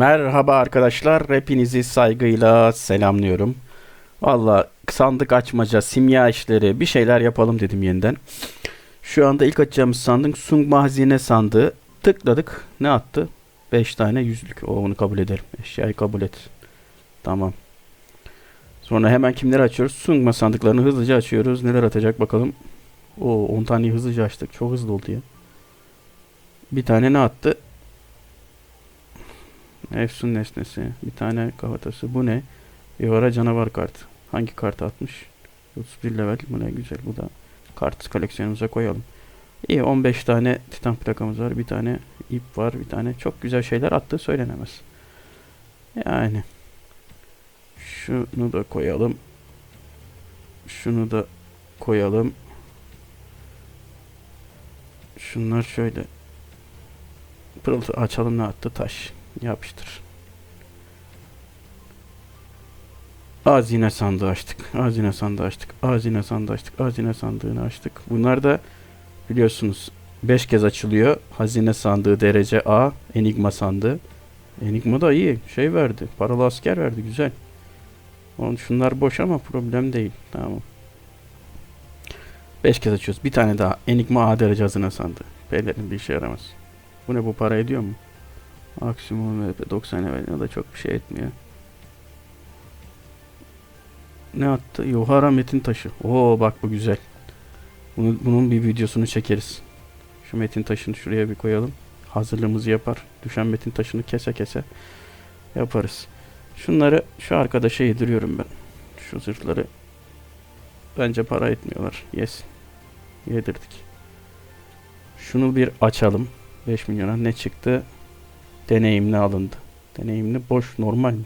Merhaba arkadaşlar, hepinizi saygıyla selamlıyorum. Valla sandık açmaca, simya işleri bir şeyler yapalım dedim yeniden. Şu anda ilk açacağımız sandık Sungma Hazine sandığı. Tıkladık. Ne attı? 5 tane yüzlük. O onu kabul ederim. Eşyayı kabul et. Tamam. Sonra hemen kimleri açıyoruz? Sungma sandıklarını hızlıca açıyoruz. Neler atacak bakalım. O 10 taneyi hızlıca açtık. Çok hızlı oldu ya. Bir tane ne attı? Efsun nesnesi. Bir tane kafatası. Bu ne? Yuvara canavar kartı. Hangi kartı atmış? 31 level. Bu ne güzel. Bu da kart koleksiyonumuza koyalım. İyi 15 tane titan plakamız var. Bir tane ip var. Bir tane çok güzel şeyler attığı söylenemez. Yani. Şunu da koyalım. Şunu da koyalım. Şunlar şöyle. Pırıltı açalım ne attı? Taş. Yapıştır. Azine sandığı açtık. Azine sandığı açtık. Azine sandığı açtık. Azine sandığını açtık. Bunlar da biliyorsunuz 5 kez açılıyor. Hazine sandığı derece A. Enigma sandığı. Enigma da iyi. Şey verdi. Paralı asker verdi. Güzel. Onun şunlar boş ama problem değil. Tamam. 5 kez açıyoruz. Bir tane daha. Enigma A derece hazine sandığı. Pelerin bir işe yaramaz. Bu ne bu para ediyor mu? Maksimum VP 90 level o da çok bir şey etmiyor. Ne attı? Yohara metin taşı. Oo bak bu güzel. Bunu, bunun bir videosunu çekeriz. Şu metin taşını şuraya bir koyalım. Hazırlığımızı yapar. Düşen metin taşını kese kese yaparız. Şunları şu arkadaşa yediriyorum ben. Şu zırhları. Bence para etmiyorlar. Yes. Yedirdik. Şunu bir açalım. 5 milyona ne çıktı? Deneyimli alındı. Deneyimli boş normal mi?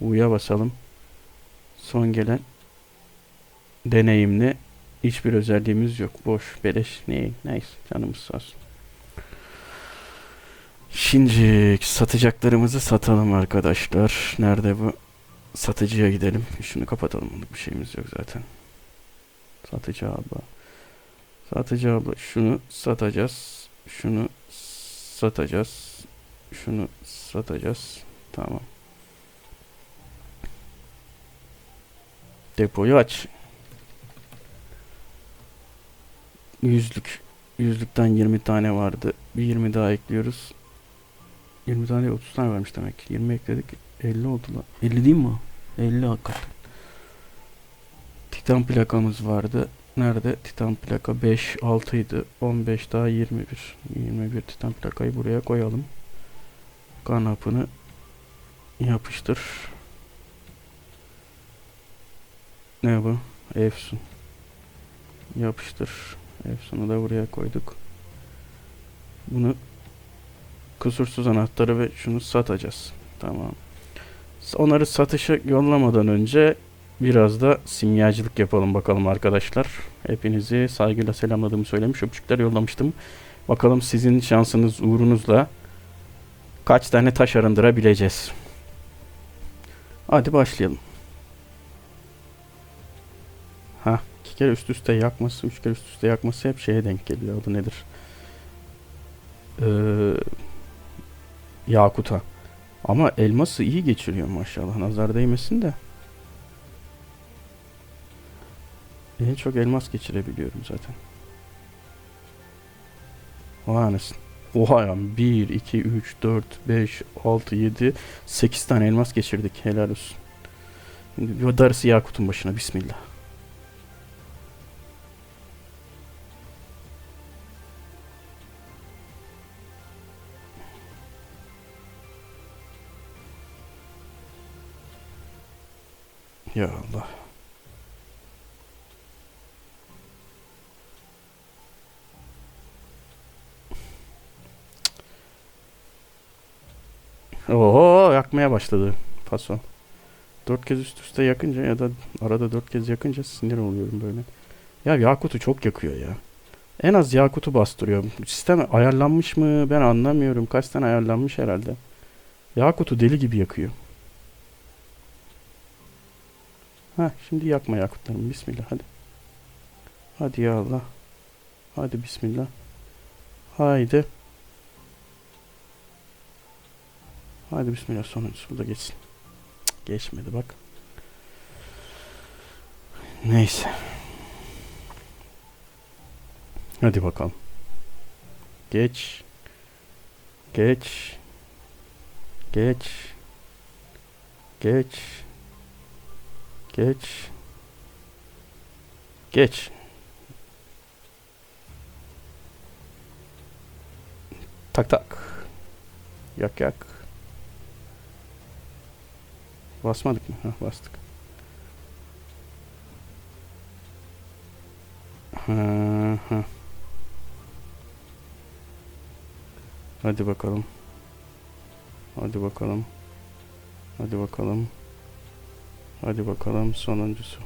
U'ya basalım. Son gelen deneyimli hiçbir özelliğimiz yok. Boş, beleş, ne, neyse canımız sağ olsun. Şimdi satacaklarımızı satalım arkadaşlar. Nerede bu? Satıcıya gidelim. Şunu kapatalım. Bir şeyimiz yok zaten. Satıcı abla. Satıcı abla şunu satacağız. Şunu satacağız. Şunu satacağız. Tamam. Depoyu aç. Yüzlük. Yüzlükten 20 tane vardı. Bir 20 daha ekliyoruz. 20 tane 30 tane varmış demek. 20 ekledik. 50 oldu lan. 50 değil mi o? 50 hakikaten. Titan plakamız vardı. Nerede? Titan plaka 5, 6 idi. 15 daha 21. 21 titan plakayı buraya koyalım. Kanapını yapıştır. Ne bu? Efsun. Yapıştır. Efsun'u da buraya koyduk. Bunu kusursuz anahtarı ve şunu satacağız. Tamam. Onları satışa yollamadan önce biraz da simyacılık yapalım bakalım arkadaşlar. Hepinizi saygıyla selamladığımı söylemiş. Öpücükler yollamıştım. Bakalım sizin şansınız uğrunuzla kaç tane taş arındırabileceğiz. Hadi başlayalım. Ha, iki kere üst üste yakması, üç kere üst üste yakması hep şeye denk geliyor. Adı nedir? Ee, Yakuta. Ama elması iyi geçiriyor maşallah. Nazar değmesin de. En çok elmas geçirebiliyorum zaten. Vay anasını. Oha ya 1, 2, 3, 4, 5, 6, 7, 8 tane elmas geçirdik. Helal olsun. Şimdi darısı Yakut'un başına. Bismillah. Ya Allah. Yakmaya başladı paso. Dört kez üst üste yakınca ya da arada dört kez yakınca sinir oluyorum böyle. Ya Yakut'u çok yakıyor ya. En az Yakut'u bastırıyor. Sistem ayarlanmış mı ben anlamıyorum. Kaç tane ayarlanmış herhalde. Yakut'u deli gibi yakıyor. Ha şimdi yakma Yakutlarım. Bismillah hadi. Hadi ya Allah. Hadi bismillah. Haydi. Hadi bismillah sonuncusu bu da geçsin. Geçmedi bak. Neyse. Hadi bakalım. Geç. Geç. Geç. Geç. Geç. Geç. Tak tak. Yak yak. Basmadık mı? Hah bastık. Ha, ha. Hadi bakalım. Hadi bakalım. Hadi bakalım. Hadi bakalım sonuncusu.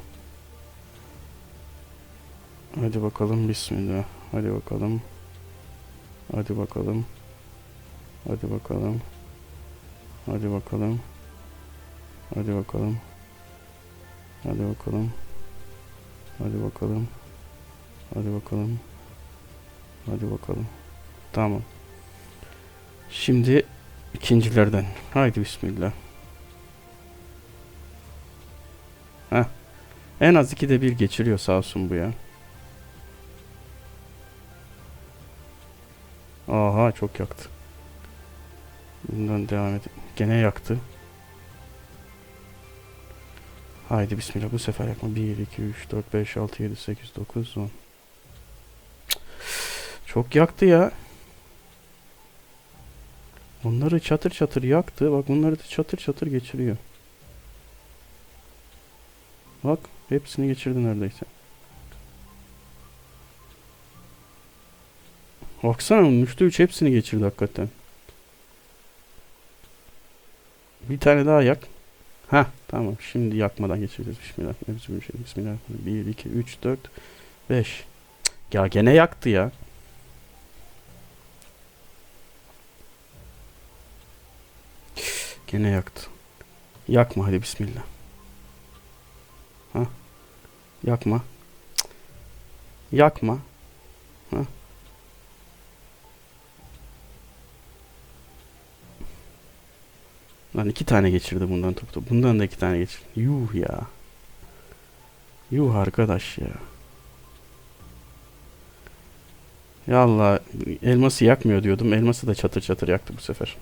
Hadi bakalım bismillah. Hadi bakalım. Hadi bakalım. Hadi bakalım. Hadi bakalım. Hadi bakalım. Hadi bakalım. Hadi bakalım. Hadi bakalım. Hadi bakalım. Tamam. Şimdi ikincilerden. Haydi bismillah. Heh. En az ikide bir geçiriyor sağ olsun bu ya. Aha çok yaktı. Bundan devam edelim. Gene yaktı. Haydi bismillah bu sefer yakma. 1, 2, 3, 4, 5, 6, 7, 8, 9, 10. Çok yaktı ya. Onları çatır çatır yaktı. Bak bunları da çatır çatır geçiriyor. Bak hepsini geçirdi neredeyse. Baksana onun üçte üç hepsini geçirdi hakikaten. Bir tane daha yak. Ha tamam şimdi yakmadan geçireceğiz. Bismillah. Bismillah. Bismillah. 1, 2, 3, 4, 5. Ya gene yaktı ya. Gene yaktı. Yakma hadi bismillah. Ha? Yakma. Yakma. Lan iki tane geçirdi bundan top top. Bundan da iki tane geçirdi. Yuh ya. Yuh arkadaş ya. Ya Allah elması yakmıyor diyordum. Elması da çatır çatır yaktı bu sefer.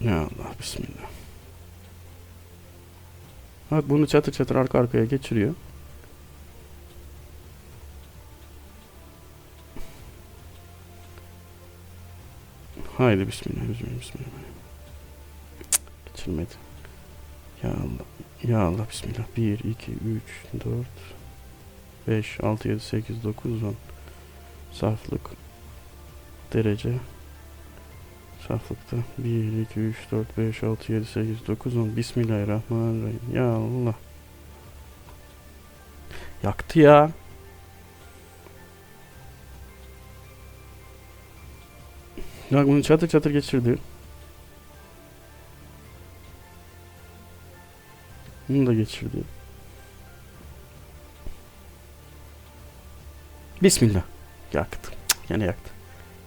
Ya Allah bismillah. Bak bunu çatır çatır arka arkaya geçiriyor. Haydi bismillah. Bismillah. bismillah. Cık, Geçirmedi. Ya Allah. Ya Allah bismillah. 1, 2, 3, 4, 5, 6, 7, 8, 9, 10. Saflık. Derece. Saflıkta 1, 2, 3, 4, 5, 6, 7, 8, 9, 10. Bismillahirrahmanirrahim. Ya Allah. Yaktı ya. Ya bunu çatır çatır geçirdi. Bunu da geçirdi. Bismillah. Yaktı. Gene yaktı.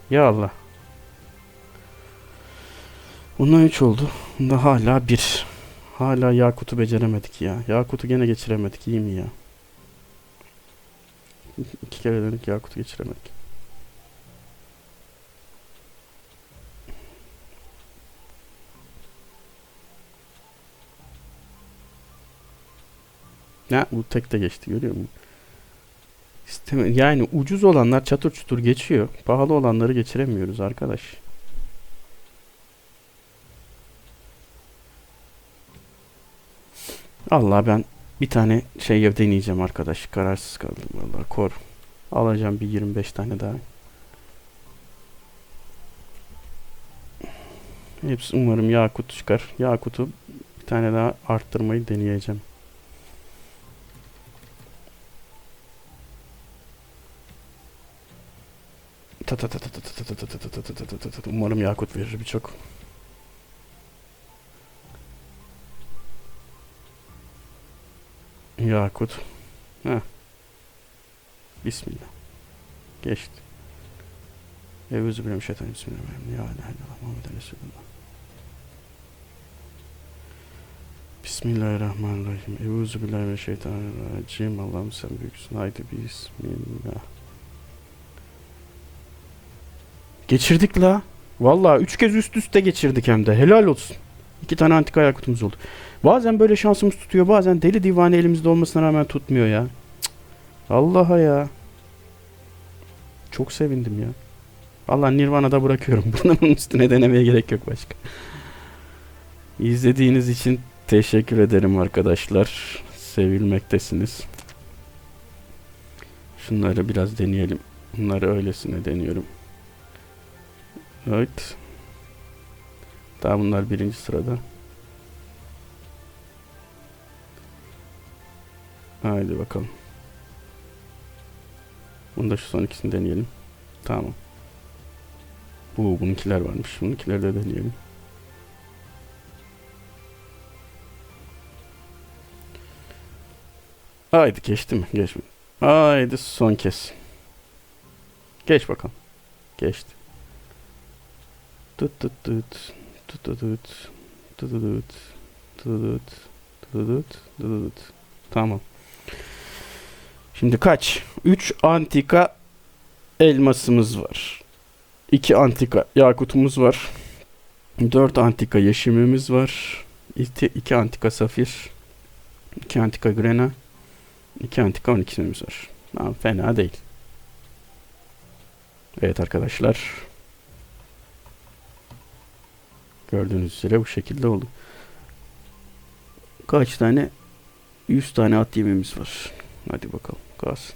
Ya Allah. Bundan 3 oldu. Bunda hala 1. Hala Yakut'u beceremedik ya. Yakut'u gene geçiremedik. İyi mi ya? İki kere dedik Yakut'u geçiremedik. Ya bu tek de geçti görüyor musun? İsteme yani ucuz olanlar çatır çutur geçiyor. Pahalı olanları geçiremiyoruz arkadaş. Allah ben bir tane şey deneyeceğim arkadaş. Kararsız kaldım vallahi kor. Alacağım bir 25 tane daha. Hepsi umarım Yakut çıkar. Yakut'u bir tane daha arttırmayı deneyeceğim. Umarım Yakut verir birçok. Yakut. Heh. Bismillah. Geçti. Eûzü billahi Bismillahirrahmanirrahim. Ya ilahe illallah Muhammeden Resulullah. Bismillahirrahmanirrahim. Eûzü billahi mineşşeytanirracim. Allah'ım sen büyüksün. Haydi bismillah. Geçirdik la. Vallahi üç kez üst üste geçirdik hem de. Helal olsun. İki tane antika ayak kutumuz oldu. Bazen böyle şansımız tutuyor. Bazen deli divane elimizde olmasına rağmen tutmuyor ya. Allah'a ya. Çok sevindim ya. Vallahi Nirvana'da bırakıyorum. Bunun üstüne denemeye gerek yok başka. İzlediğiniz için teşekkür ederim arkadaşlar. Sevilmektesiniz. Şunları biraz deneyelim. Bunları öylesine deniyorum. Evet. Daha bunlar birinci sırada. Haydi bakalım. Bunu da şu son ikisini deneyelim. Tamam. Bu bununkiler varmış. Bununkileri de deneyelim. Haydi geçti mi? Geçmedi. Haydi son kez. Geç bakalım. Geçti. Tut tut tut. Tut tut tut. Tut tut tut. Tut tut. Tut tut. Tut tut. Tamam. Şimdi kaç? 3 antika elmasımız var. 2 antika yakutumuz var. 4 antika yeşimimiz var. 2 antika safir. 2 antika grena. 2 antika 12'simiz var. Tamam, fena değil. Evet arkadaşlar. Gördüğünüz üzere bu şekilde oldu. Kaç tane? 100 tane at yemimiz var. Hadi bakalım. Kalsın.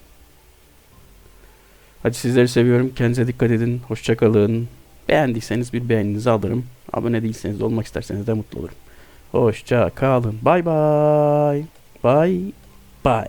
Hadi sizleri seviyorum. Kendinize dikkat edin. Hoşçakalın. Beğendiyseniz bir beğeninizi alırım. Abone değilseniz de olmak isterseniz de mutlu olurum. Hoşça kalın. Bay bay. Bay bay.